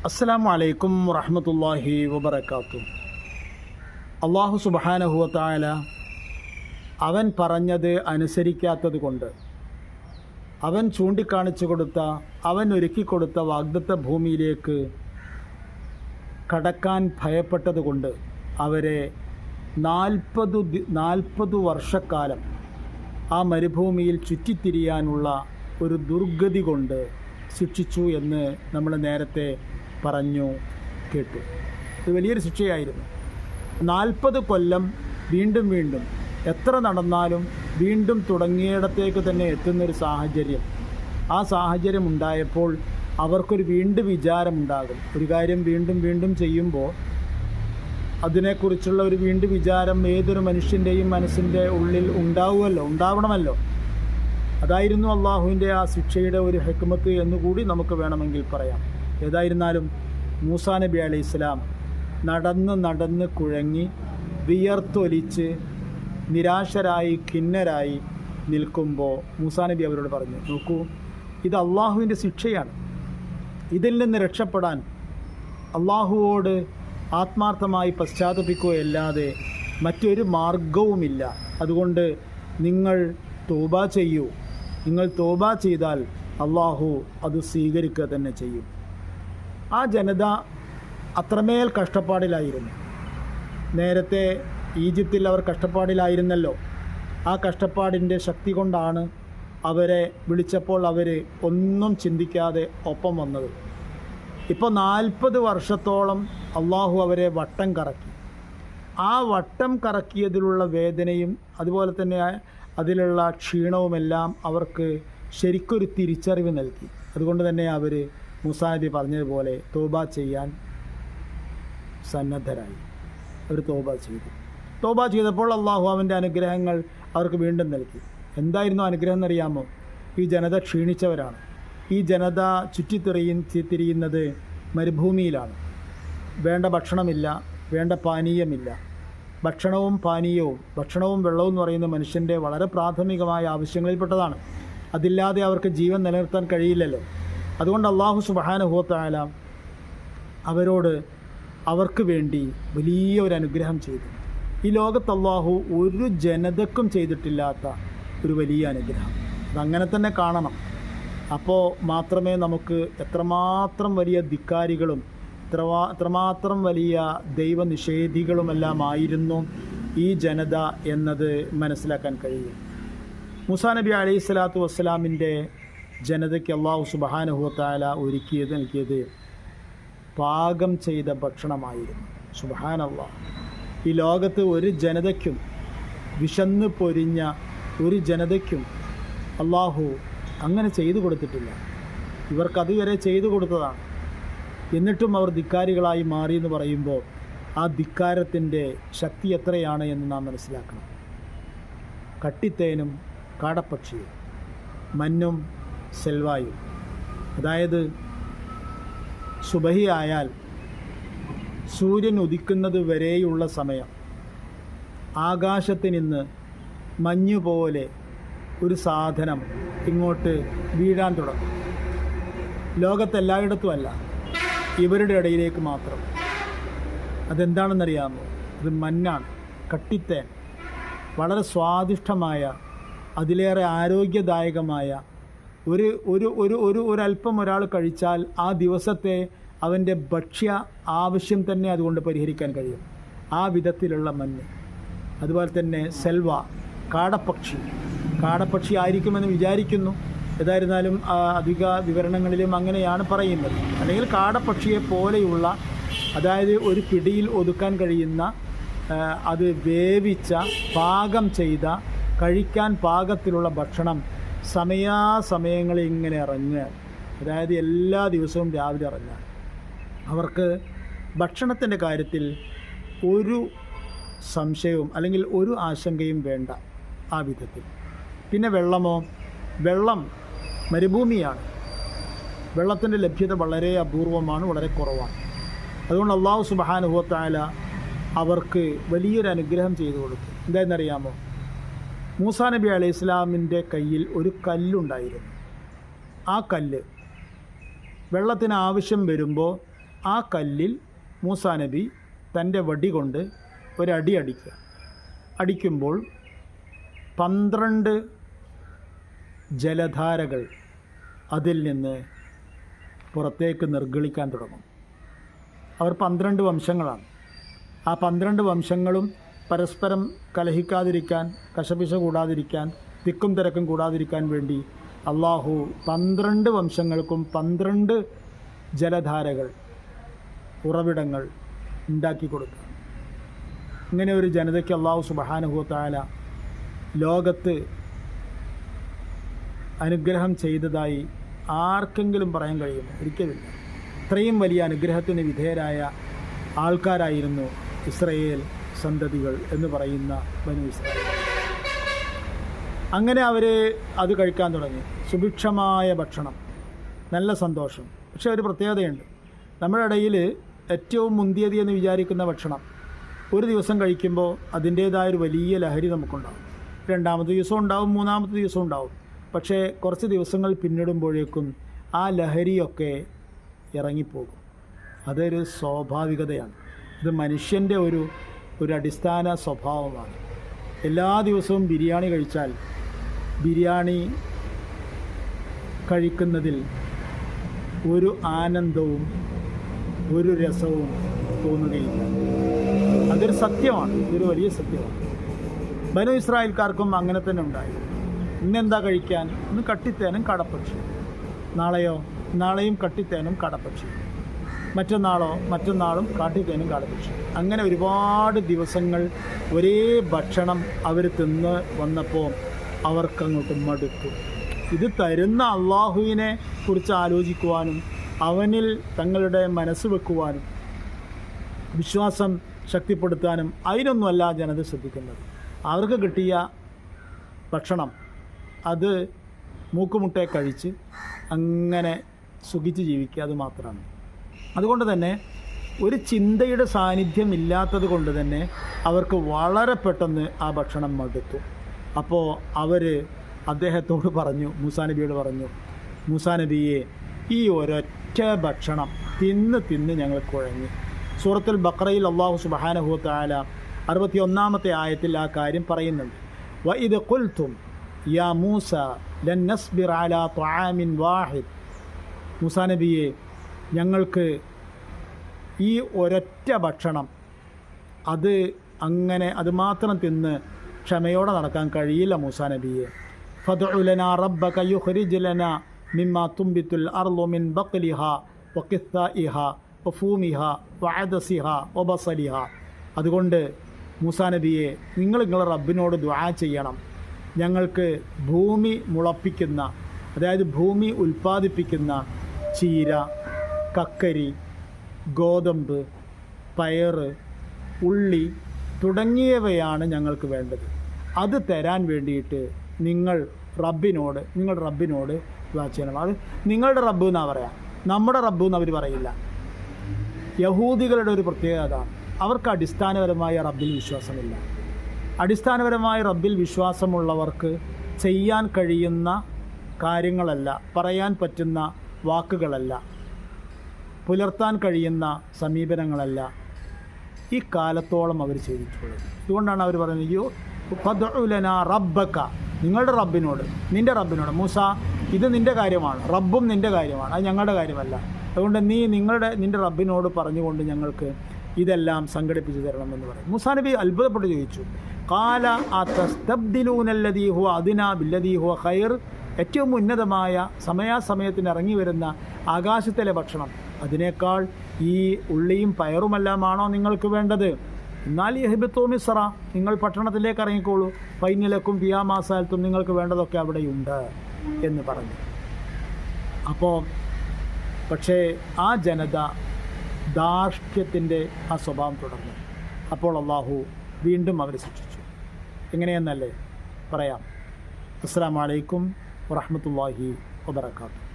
അസ്സലാമു വലൈക്കും വറഹമത്തല്ലാഹി വബർക്കാത്തു അള്ളാഹു സുബാനഹുവത്തായ അവൻ പറഞ്ഞത് അനുസരിക്കാത്തത് കൊണ്ട് അവൻ ചൂണ്ടിക്കാണിച്ചു കൊടുത്ത അവൻ ഒരുക്കി കൊടുത്ത വാഗ്ദത്ത ഭൂമിയിലേക്ക് കടക്കാൻ ഭയപ്പെട്ടതുകൊണ്ട് അവരെ നാൽപ്പത് നാൽപ്പത് വർഷക്കാലം ആ മരുഭൂമിയിൽ ചുറ്റിത്തിരിയാനുള്ള ഒരു ദുർഗതി കൊണ്ട് ശിക്ഷിച്ചു എന്ന് നമ്മൾ നേരത്തെ പറഞ്ഞു കേട്ടു. ഇത് വലിയൊരു ശിക്ഷയായിരുന്നു. നാൽപ്പത് കൊല്ലം വീണ്ടും വീണ്ടും എത്ര നടന്നാലും വീണ്ടും തുടങ്ങിയിടത്തേക്ക് തന്നെ എത്തുന്നൊരു സാഹചര്യം. ആ സാഹചര്യം ഉണ്ടായപ്പോൾ അവർക്കൊരു വീണ്ടും വിചാരമുണ്ടാകും. ഒരു കാര്യം വീണ്ടും വീണ്ടും ചെയ്യുമ്പോൾ അതിനെക്കുറിച്ചുള്ള ഒരു വീണ്ടും വിചാരം ഏതൊരു മനുഷ്യന്റെയും മനസ്സിന്റെ ഉള്ളിൽ ഉണ്ടാവുമല്ലോ? ഉണ്ടാവണമല്ലോ. അതായിരുന്നു അള്ളാഹുവിന്റെ ആ ശിക്ഷയുടെ ഒരു ഹെക്മത്ത് എന്നുകൂടി നമുക്ക് വേണമെങ്കിൽ പറയാം. ഏതായിരുന്നാലും മൂസാ നബി അലൈഹി ഇസ്ലാം നടന്ന് നടന്ന് കുഴങ്ങി വിയർത്തൊലിച്ച് നിരാശരായി ഖിന്നരായി നിൽക്കുമ്പോൾ മൂസാ നബി അവരോട് പറഞ്ഞു നോക്കൂ ഇത് അള്ളാഹുവിന്റെ ശിക്ഷയാണ്. ഇതിൽ നിന്ന് രക്ഷപ്പെടാൻ അള്ളാഹുവോട് ആത്മാർത്ഥമായി പശ്ചാത്തപിക്കുകയല്ലാതെ മറ്റൊരു മാർഗവുമില്ല അതുകൊണ്ട് നിങ്ങൾ തോബ ചെയ്യൂ. നിങ്ങൾ തോബ ചെയ്താൽ അള്ളാഹു അത് സ്വീകരിക്കുക തന്നെ ചെയ്യും. ആ ജനത അത്രമേൽ കഷ്ടപ്പാടിലായിരുന്നു. നേരത്തെ ഈജിപ്തിൽ അവർ കഷ്ടപ്പാടിലായിരുന്നല്ലോ. ആ കഷ്ടപ്പാടിന്റെ ശക്തി കൊണ്ടാണ് അവരെ വിളിച്ചപ്പോൾ അവർ ഒന്നും ചിന്തിക്കാതെ ഒപ്പം വന്നത്. ഇപ്പോൾ നാൽപ്പത് വർഷത്തോളം അള്ളാഹു അവരെ വട്ടം കറക്കി. ആ വട്ടം കറക്കിയതിലുള്ള വേദനയും അതുപോലെ തന്നെ അതിലുള്ള ക്ഷീണവുമെല്ലാം അവർക്ക് ശരിക്കൊരു തിരിച്ചറിവ് നൽകി. അതുകൊണ്ട് തന്നെ അവർ മൂസാ നബി പറഞ്ഞതുപോലെ തോബ ചെയ്യാൻ സന്നദ്ധരായി. അവർ തോബ ചെയ്തു. തോബ ചെയ്തപ്പോൾ അള്ളാഹു അവന്റെ അനുഗ്രഹങ്ങൾ അവർക്ക് വീണ്ടും നൽകി. എന്തായിരുന്നു അനുഗ്രഹം എന്നറിയാമോ? ഈ ജനത ക്ഷീണിച്ചവരാണ്. ഈ ജനത ചുറ്റിത്തെറിയും തിരിയുന്നത് മരുഭൂമിയിലാണ്. വേണ്ട ഭക്ഷണമില്ല വേണ്ട പാനീയമില്ല. ഭക്ഷണവും പാനീയവും ഭക്ഷണവും വെള്ളവും എന്ന് പറയുന്ന മനുഷ്യന്റെ വളരെ പ്രാഥമികമായ ആവശ്യങ്ങളിൽപ്പെട്ടതാണ്. അതില്ലാതെ അവർക്ക് ജീവൻ നിലനിർത്താൻ കഴിയില്ലല്ലോ. അതുകൊണ്ട് അള്ളാഹു സുബഹാനുഭവത്തായാല അവരോട് അവർക്ക് വേണ്ടി വലിയ ഒരു അനുഗ്രഹം ചെയ്തു. ഈ ലോകത്ത് അള്ളാഹു ഒരു ജനതക്കും ചെയ്തിട്ടില്ലാത്ത ഒരു വലിയ അനുഗ്രഹം. അതങ്ങനെ തന്നെ കാണണം. അപ്പോൾ മാത്രമേ നമുക്ക് എത്രമാത്രം വലിയ ധിക്കാരികളും എത്രമാ എത്രമാത്രം വലിയ ദൈവനിഷേധികളുമെല്ലാം ആയിരുന്നു ഈ ജനത എന്നത് മനസ്സിലാക്കാൻ കഴിയും മുസാ നബി അലൈഹി സ്വലാത്തു വസ്സലാമിന്റെ ജനതയ്ക്ക് അള്ളാഹു സുബഹാനുഹുത്താല ഒരുക്കിയത് നൽകിയത് പാകം ചെയ്ത ഭക്ഷണമായിരുന്നു. സുബഹാനല്ലാ. ഈ ലോകത്ത് ഒരു ജനതയ്ക്കും വിശന്ന് പൊരിഞ്ഞ ഒരു ജനതയ്ക്കും അള്ളാഹു അങ്ങനെ ചെയ്തു കൊടുത്തിട്ടില്ല. ഇവർക്കതുവരെ ചെയ്തു കൊടുത്തതാണ്. എന്നിട്ടും അവർ ധിക്കാരികളായി മാറി എന്ന് പറയുമ്പോൾ ആ ധിക്കാരത്തിന്റെ ശക്തി എത്രയാണ് എന്ന് നാം മനസ്സിലാക്കണം. കട്ടിത്തേനും കാടപ്പക്ഷിയും മഞ്ഞും സെൽവായും. അതായത് സുബഹി ആയാൽ സൂര്യൻ ഉദിക്കുന്നത് വരെയുള്ള സമയം. ആകാശത്ത് നിന്ന് മഞ്ഞു പോലെ ഒരു സാധനം ഇങ്ങോട്ട് വീഴാൻ തുടങ്ങും. ലോകത്തെല്ലായിടത്തും അല്ല ഇവരുടെ ഇടയിലേക്ക് മാത്രം. അതെന്താണെന്നറിയാമോ? അത് മഞ്ഞാണ് കട്ടിത്തേൻ. വളരെ സ്വാദിഷ്ടമായ അതിലേറെ ആരോഗ്യദായകമായ ഒരു ഒരു ഒരു ഒരു ഒരല്പം ഒരാൾ കഴിച്ചാൽ ആ ദിവസത്തെ അവന്റെ ഭക്ഷ്യ ആവശ്യം തന്നെ അതുകൊണ്ട് പരിഹരിക്കാൻ കഴിയും. ആ വിധത്തിലുള്ള മഞ്ഞ് അതുപോലെ തന്നെ സെൽവ കാടപ്പക്ഷി. കാടപ്പക്ഷി ആയിരിക്കുമെന്ന് വിചാരിക്കുന്നു. ഏതായിരുന്നാലും അധിക വിവരണങ്ങളിലും അങ്ങനെയാണ് പറയുന്നത്. അല്ലെങ്കിൽ കാടപ്പക്ഷിയെ പോലെയുള്ള അതായത് ഒരു പിടിയിൽ ഒതുക്കാൻ കഴിയുന്ന അത് വേവിച്ച പാകം ചെയ്ത കഴിക്കാൻ പാകത്തിലുള്ള ഭക്ഷണം സമയാസമയങ്ങളിൽ ഇങ്ങനെ ഇറങ്ങുക. അതായത് എല്ലാ ദിവസവും രാവിലെ ഇറങ്ങുക. അവർക്ക് ഭക്ഷണത്തിന്റെ കാര്യത്തിൽ ഒരു സംശയവും അല്ലെങ്കിൽ ഒരു ആശങ്കയും വേണ്ട ആ വിധത്തിൽ. പിന്നെ വെള്ളമോ? വെള്ളം മരുഭൂമിയാണ്. വെള്ളത്തിന്റെ ലഭ്യത വളരെ അപൂർവമാണ് വളരെ കുറവാണ്. അതുകൊണ്ട് അള്ളാഹു സുബാനുഭവത്തായ അവർക്ക് വലിയൊരു അനുഗ്രഹം ചെയ്തു കൊടുത്തു. എന്താണെന്നറിയാമോ മൂസാ നബി അലൈഹി ഇസ്ലാമിന്റെ കയ്യിൽ ഒരു കല്ലുണ്ടായിരുന്നു. ആ കല്ല് വെള്ളത്തിന് ആവശ്യം വരുമ്പോൾ ആ കല്ലിൽ മൂസാ നബി തന്റെ വടി കൊണ്ട് ഒരടി അടിക്കുക. അടിക്കുമ്പോൾ പന്ത്രണ്ട് ജലധാരകൾ അതിൽ നിന്ന് പുറത്തേക്ക് നിർഗളിക്കാൻ തുടങ്ങും. അവർ പന്ത്രണ്ട് വംശങ്ങളാണ്. ആ പന്ത്രണ്ട് വംശങ്ങളും പരസ്പരം കലഹിക്കാതിരിക്കാൻ കശപിശ കൂടാതിരിക്കാൻ തിക്കും തിരക്കും കൂടാതിരിക്കാൻ വേണ്ടി അള്ളാഹു പന്ത്രണ്ട് വംശങ്ങൾക്കും പന്ത്രണ്ട് ജലധാരകൾ ഉറവിടങ്ങൾ ഉണ്ടാക്കി കൊടുക്കുക. ഇങ്ങനെ ഒരു ജനതയ്ക്ക് അള്ളാഹു സുബഹാനുഭവത്തായ ലോകത്ത് അനുഗ്രഹം ചെയ്തതായി ആർക്കെങ്കിലും പറയാൻ കഴിയുമോ? ഒരിക്കലില്ല. ഇത്രയും വലിയ അനുഗ്രഹത്തിന് വിധേയരായ ആൾക്കാരായിരുന്നു ഇസ്രയേൽ സന്തതികൾ എന്ന് പറയുന്ന ബനു ഇസ്രായേൽ അങ്ങനെ അവർ അത് കഴിക്കാൻ തുടങ്ങി. സുഭിക്ഷമായ ഭക്ഷണം. നല്ല സന്തോഷം. പക്ഷേ ഒരു പ്രത്യേകതയുണ്ട്. നമ്മുടെ ഇടയിൽ ഏറ്റവും മുന്തിയതി എന്ന് വിചാരിക്കുന്ന ഭക്ഷണം ഒരു ദിവസം കഴിക്കുമ്പോൾ അതിന്റേതായ ഒരു വലിയ ലഹരി നമുക്കുണ്ടാകും. രണ്ടാമത്തെ ദിവസം ഉണ്ടാവും മൂന്നാമത്തെ ദിവസം ഉണ്ടാവും. പക്ഷേ കുറച്ച് ദിവസങ്ങൾ പിന്നിടുമ്പോഴേക്കും ആ ലഹരിയൊക്കെ ഇറങ്ങിപ്പോകും. അതൊരു സ്വാഭാവികതയാണ്. ഇത് മനുഷ്യന്റെ ഒരു ഒരു അടിസ്ഥാന സ്വഭാവമാണ്. എല്ലാ ദിവസവും ബിരിയാണി കഴിച്ചാൽ ബിരിയാണി കഴിക്കുന്നതിൽ ഒരു ആനന്ദവും ഒരു രസവും തോന്നുകയില്ല. അതൊരു സത്യമാണ്. ഇതൊരു വലിയ സത്യമാണ്. ബനു ഇസ്രായേൽക്കാർക്കും അങ്ങനെ തന്നെ ഉണ്ടായി. ഇന്നെന്താ കഴിക്കാൻ? ഇന്ന് കട്ടിത്തേനും കടപ്പക്ഷി. നാളെയോ? നാളെയും കട്ടിത്തേനും കടപ്പക്ഷി. മറ്റന്നാളോ മറ്റന്നാളും കാട്ടിത്തേനും കാടപ്പക്ഷി അങ്ങനെ ഒരുപാട് ദിവസങ്ങൾ ഒരേ ഭക്ഷണം അവർ തിന്ന് വന്നപ്പോൾ അവർക്കങ്ങോട്ട് മടുത്തു. ഇത് തരുന്ന അള്ളാഹുവിനെ കുറിച്ച് ആലോചിക്കുവാനും അവനിൽ തങ്ങളുടെ മനസ്സ് വെക്കുവാനും വിശ്വാസം ശക്തിപ്പെടുത്താനും അതിനൊന്നുമല്ല ജനത ശ്രദ്ധിക്കുന്നത്. അവർക്ക് കിട്ടിയ ഭക്ഷണം അത് മൂക്കുമുട്ടെ കഴിച്ച് അങ്ങനെ സുഖിച്ച് ജീവിക്കുക അത് മാത്രമാണ്. അതുകൊണ്ട് തന്നെ ഒരു ചിന്തയുടെ സാന്നിധ്യം ഇല്ലാത്തത് കൊണ്ട് തന്നെ അവർക്ക് വളരെ പെട്ടെന്ന് ആ ഭക്ഷണം മടുത്തു. അപ്പോൾ അവർ അദ്ദേഹത്തോട് പറഞ്ഞു മൂസാ നബിയോട് പറഞ്ഞു മൂസാ നബിയെ ഈ ഒരൊറ്റ ഭക്ഷണം തിന്ന് തിന്ന് ഞങ്ങൾ കുഴങ്ങി സൂറത്തുൽ ബക്രയിൽ അള്ളാഹു സുബാനഹു താല അറുപത്തി ഒന്നാമത്തെ ആയത്തിൽ ആ കാര്യം പറയുന്നുണ്ട്. വ ഇത് കൊൽത്തും യാ മൂസ ലൻ നസ്ബിർ അല ത്വാമിൻ വാഹിദ്. മൂസാ നബിയെ ഞങ്ങൾക്ക് ഈ ഒരൊറ്റ ഭക്ഷണം അത് അങ്ങനെ അത് മാത്രം തിന്ന് ക്ഷമയോടെ നടക്കാൻ കഴിയില്ല മൂസാ നബിയെ. ഫതുലന റബ്ബ കയ്യുഹരിജുലന ലന മിമ്മ തുമ്പിത്തുൽ അർലു മിൻ ബഖ്ലിഹ വഖിസ്സാഇഹ വഫൂമിഹ വഅദസിഹ ഒബസലിഹ അതുകൊണ്ട് മൂസാ നബിയെ നിങ്ങൾ നിങ്ങളുടെ റബ്ബിനോട് ദ്വാ ചെയ്യണം. ഞങ്ങൾക്ക് ഭൂമി മുളപ്പിക്കുന്ന അതായത് ഭൂമി ഉൽപ്പാദിപ്പിക്കുന്ന ചീര കക്കരി ഗോതമ്പ് പയറ് ഉള്ളി തുടങ്ങിയവയാണ് ഞങ്ങൾക്ക് വേണ്ടത്. അത് തരാൻ വേണ്ടിയിട്ട് നിങ്ങൾ റബ്ബിനോട് നിങ്ങൾ റബ്ബിനോട് ചെയ്യണം. അത് നിങ്ങളുടെ റബ്ബ് എന്നാ പറയാം? നമ്മുടെ റബ്ബ് എന്ന് അവർ പറയില്ല. യഹൂദികളുടെ ഒരു പ്രത്യേകത അവർക്ക് അടിസ്ഥാനപരമായ റബ്ബിൽ വിശ്വാസമില്ല. അടിസ്ഥാനപരമായ റബ്ബിൽ വിശ്വാസമുള്ളവർക്ക് ചെയ്യാൻ കഴിയുന്ന കാര്യങ്ങളല്ല പറയാൻ പറ്റുന്ന വാക്കുകളല്ല. പുലർത്താൻ കഴിയുന്ന സമീപനങ്ങളല്ല ഈ കാലത്തോളം അവർ ചെയ്തിട്ടുള്ളത്. അതുകൊണ്ടാണ് അവർ പറയുന്നത് അയ്യോ ഫദ്ഉലന റബ്ബക്ക നിങ്ങളുടെ റബ്ബിനോട് നിന്റെ റബ്ബിനോട്. മൂസ ഇത് നിന്റെ കാര്യമാണ്. റബ്ബും നിന്റെ കാര്യമാണ്. അത് ഞങ്ങളുടെ കാര്യമല്ല. അതുകൊണ്ട് നീ നിങ്ങളുടെ നിന്റെ റബ്ബിനോട് പറഞ്ഞുകൊണ്ട് ഞങ്ങൾക്ക് ഇതെല്ലാം സംഘടിപ്പിച്ച് തരണമെന്ന് പറയും. മൂസാ നബി അത്ഭുതപ്പെട്ട് ചോദിച്ചു കാല അത്തസ്തബ്ദിലൂനല്ലദീ ഹുവ അദിന ബില്ലദീ ഹുവ ഖൈർ. ഏറ്റവും ഉന്നതമായ സമയാസമയത്തിന് ഇറങ്ങി വരുന്ന ആകാശത്തിലെ ഭക്ഷണം അതിനേക്കാൾ ഈ ഉള്ളിയും പയറുമെല്ലാമാണോ നിങ്ങൾക്ക് വേണ്ടത്? എന്നാൽ ഈ ഹിബത്തോ മിസ്ര നിങ്ങൾ പട്ടണത്തിലേക്ക് ഇറങ്ങിക്കോളൂ. പൈനിലക്കും പിയാമാസാലത്തും നിങ്ങൾക്ക് വേണ്ടതൊക്കെ അവിടെയുണ്ട് എന്ന് പറഞ്ഞു. അപ്പോൾ പക്ഷേ ആ ജനത ധാർഷ്ട്യത്തിന്റെ ആ സ്വഭാവം തുടർന്നു. അപ്പോൾ അള്ളാഹു വീണ്ടും അവരെ ശിക്ഷിച്ചു. എങ്ങനെയെന്നല്ലേ പറയാം? അസ്സാം വലൈക്കും വറഹമത്തല്ലാഹി വബർക്കാത്തു